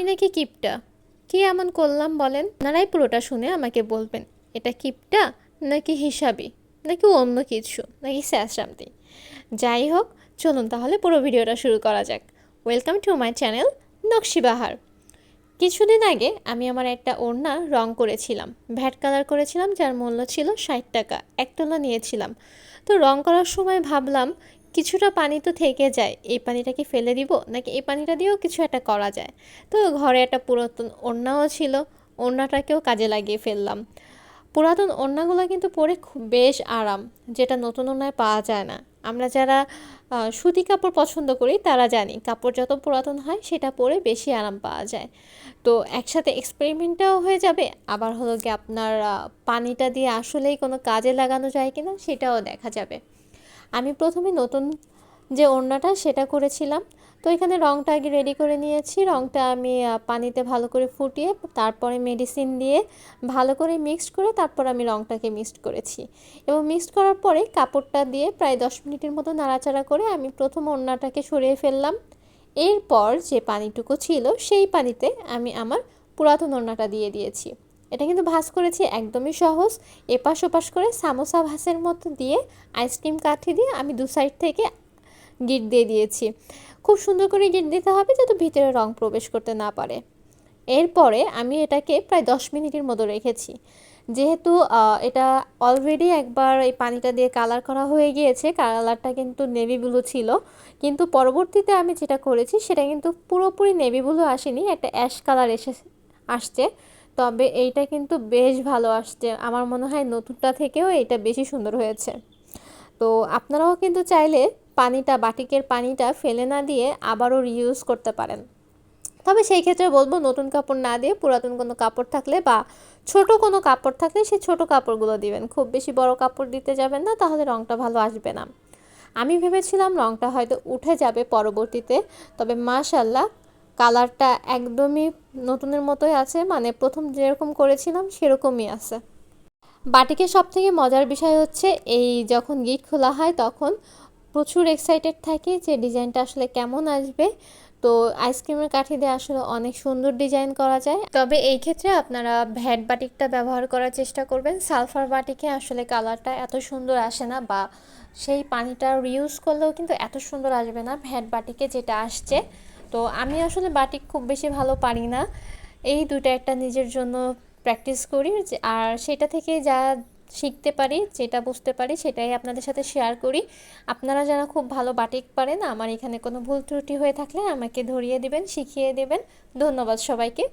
আমি নাকি কিপটা? কি এমন করলাম বলেন? আপনারাই পুরোটা শুনে আমাকে বলবেন, এটা কিপটা নাকি হিসাবি? নাকি অন্য কিছু? নাকি স্যাসামতি যাই হোক, চলুন তাহলে পুরো ভিডিওটা শুরু করা যাক। Welcome to my channel Nakshibahar কিছুদিন আগে আমি আমার একটা ওড়না রং করেছিলাম। ভ্যাট কালার করেছিলাম, যার মূল্য ছিল ষাট টাকা। এক তোলা নিয়েছিলাম। তো রং করার সময় ভাবলাম কিছুটা পানি তো থেকে যায়, এই পানিটাকে ফেলে দিব? নাকি এই পানিটা দিয়েও কিছু একটা করা যায়? তো ঘরে একটা পুরাতন ওড়নাও ছিল, ওড়নাটাকেও কাজে লাগিয়ে ফেললাম। পুরাতন ওড়নাগুলো কিন্তু পরে খুব বেশ আরাম, যেটা নতুন ওড়নায় পাওয়া যায় না। আমরা যারা সুতি কাপড় পছন্দ করি, তারা জানি কাপড় যত পুরাতন হয়, সেটা পরে বেশি আরাম পাওয়া যায়। তো একসাথে এক্সপেরিমেন্টটাও হয়ে যাবে, আবার হলো গিয়ে আপনার পানিটা দিয়ে আসলেই কোনো কাজে লাগানো যায় কিনা, সেটাও দেখা যাবে। আমি প্রথমে নতুন যে ওড়নাটা সেটা করেছিলাম। তো এখানে রংটা আগে রেডি করে নিয়েছি। রংটা আমি পানিতে ভালো করে ফুটিয়ে তারপরে মেডিসিন দিয়ে ভালো করে মিক্সড করে তারপর আমি রংটাকে মিক্সড করেছি। এবং মিক্সড করার পরে কাপড়টা দিয়ে প্রায় দশ মিনিটের মতো নাড়াচাড়া করে আমি প্রথম ওড়নাটাকে সরিয়ে ফেললাম। এরপর যে পানিটুকু ছিল সেই পানিতে আমি আমার পুরাতন ওড়নাটা দিয়ে দিয়েছি। এটা কিন্তু ভাজ করেছি একদমই সহজ। এপাশ ওপাশ করে সামোসা ভাসের মতো দিয়ে আইসক্রিম কাঠি দিয়ে আমি দু সাইড থেকে গিট দিয়ে দিয়েছি। খুব সুন্দর করে গিট দিতে হবে যাতে ভিতরে রং প্রবেশ করতে না পারে। এরপরে আমি এটাকে প্রায় দশ মিনিটের মতো রেখেছি। যেহেতু এটা অলরেডি একবার এই পানিটা দিয়ে কালার করা হয়ে গিয়েছে কালারটা কিন্তু নেভি ব্লু ছিল। কিন্তু পরবর্তীতে আমি যেটা করেছি, সেটা কিন্তু পুরোপুরি নেভি ব্লু আসেনি, একটা অ্যাশ কালার এসে, আসছে। তবে এইটা কিন্তু বেশ ভালো আসছে। আমার মনে হয় নতুনটা থেকেও এটা বেশি সুন্দর হয়েছে। তো আপনারাও কিন্তু চাইলে পানিটা, বাটিকের পানিটা ফেলে না দিয়ে আবারও রিউজ করতে পারেন। তবে সেই ক্ষেত্রে বলব, নতুন কাপড় না দিয়ে পুরাতন কোনো কাপড় থাকলে বা ছোট কোনো কাপড় থাকলে সেই ছোট কাপড়গুলো দিবেন। খুব বেশি বড় কাপড় দিতে যাবেন না, তাহলে রংটা ভালো আসবে না। আমি ভেবেছিলাম রংটা হয়তো উঠে যাবে পরবর্তীতে, তবে মাশাল্লাহ কালারটা একদমই নতুনের মতোই আছে মানে প্রথম যেরকম করেছিলাম সেরকমই আছে। বাটিকের সব থেকে মজার বিষয় হচ্ছে, এই যখন গিট খোলা হয় তখন প্রচুর এক্সাইটেড থাকি যে ডিজাইনটা আসলে কেমন আসবে। তো আইসক্রিমের কাঠি দিয়ে আসলে অনেক সুন্দর ডিজাইন করা যায়। তবে এই ক্ষেত্রে আপনারা ভ্যাট বাটিকটা ব্যবহার করার চেষ্টা করবেন। সালফার বাটিকে আসলে কালারটা এত সুন্দর আসে না বা সেই পানিটা রিউজ করলেও কিন্তু এত সুন্দর আসবে না ভ্যাট বাটিকে যেটা আসছে। তো আমি আসলে বাটিক খুব বেশি ভালো পারি না। এই দুটা একটা নিজের জন্য প্র্যাকটিস করি আর সেটা থেকে যা শিখতে পারি, যেটা বুঝতে পারি সেটাই আপনাদের সাথে শেয়ার করি। আপনারা যারা খুব ভালো বাটিক পারেন, আমার এখানে কোনো ভুল ত্রুটি হয়ে থাকলে আমাকে ধরিয়ে দেবেন, শিখিয়ে দেবেন। ধন্যবাদ সবাইকে।